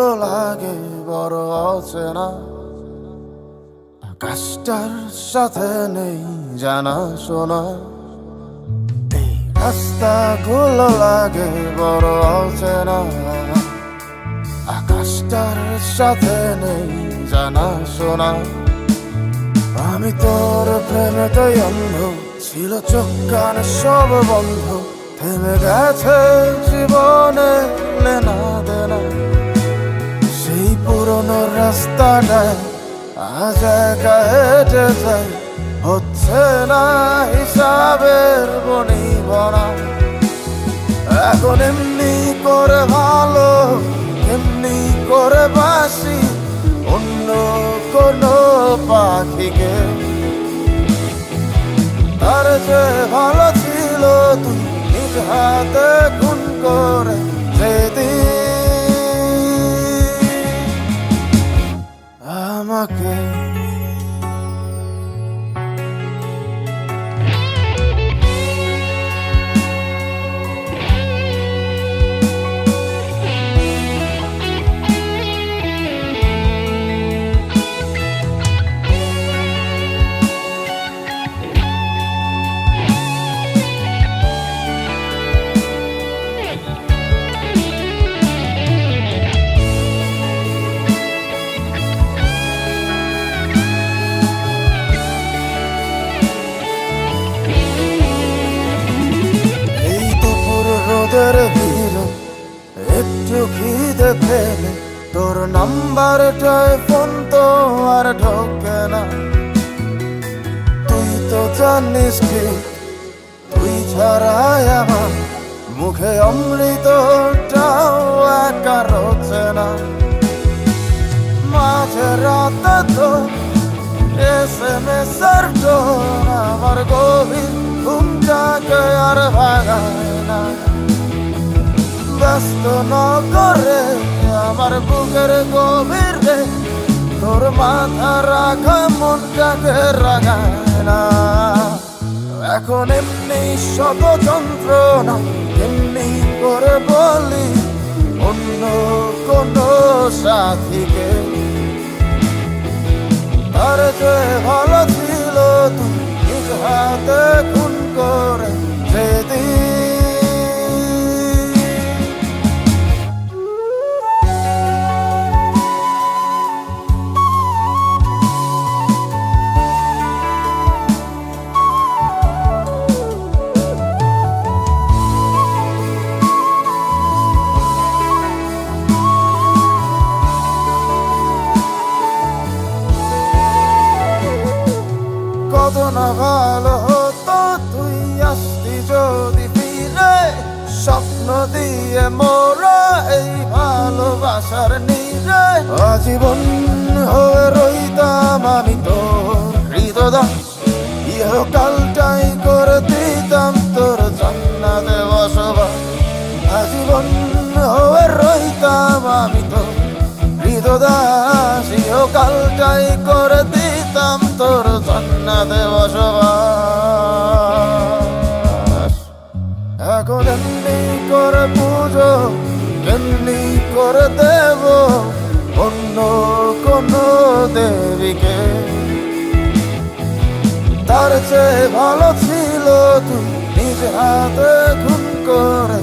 লাগে, বড় অচেনা আকাশটার সাথে নেই জানা শোনা। এই রাস্তাগুলো লাগে, বড় অচেনা আকাশটার সাথে নেই জানা শোনা। আমি তোর প্রেমেতেই অন্ধ, ছিল চোখ কান সব বন্ধ। থেমে গেছে জীবনে লেনা দেনা। পুরনো রাস্তাটায় আজ একা হেঁটে যাই। হচ্ছে না হিসাবের বনি বনা। এখন এমনি করে ভালো, এমনি করে বাসি, অন্য কোনো পাখিকে। তার যে ভালো ছিল তুই নিজ হাতে খুন করে দুপুর দিল। একটু খিদে পেলে তোর নাম্বারটায় ফোন তো আর ঢোকে না। তুই তো জানিস কি, তুই ছাড়াই আমার মুখে অমৃতটাও ব্যস্ত ন করে আমার বুকের গভীর, তোর মাথা রাখা মনটাকে রাগায় না। এখন এমনি শত যন্ত্রণা এমনি করে বলি, অন্য কোনো সাথীকে তার যে ভালো ছিল নিজ হাতে কত না ভালো হতো, তুই আসতি যদি ফিরে, স্বপ্ন দিয়ে মোরা এই ভালোবাসার নিরে। আজীবন হয়ে রইতাম আমি তোর হৃদদাস ইহকালটাই করে দিতাম তোর জান্নাতে বসবাস। আজীবন হয়ে রইতাম আমি তোর হৃদদাস করে দিতাম তোর জান্নাতে বসবাস এখন এমনি করে পুজো, এমনি করে দেব, অন্য কোন দেবীকে। তার চেয়ে ভালো ছিল তুই নিজ হাতে খুন করে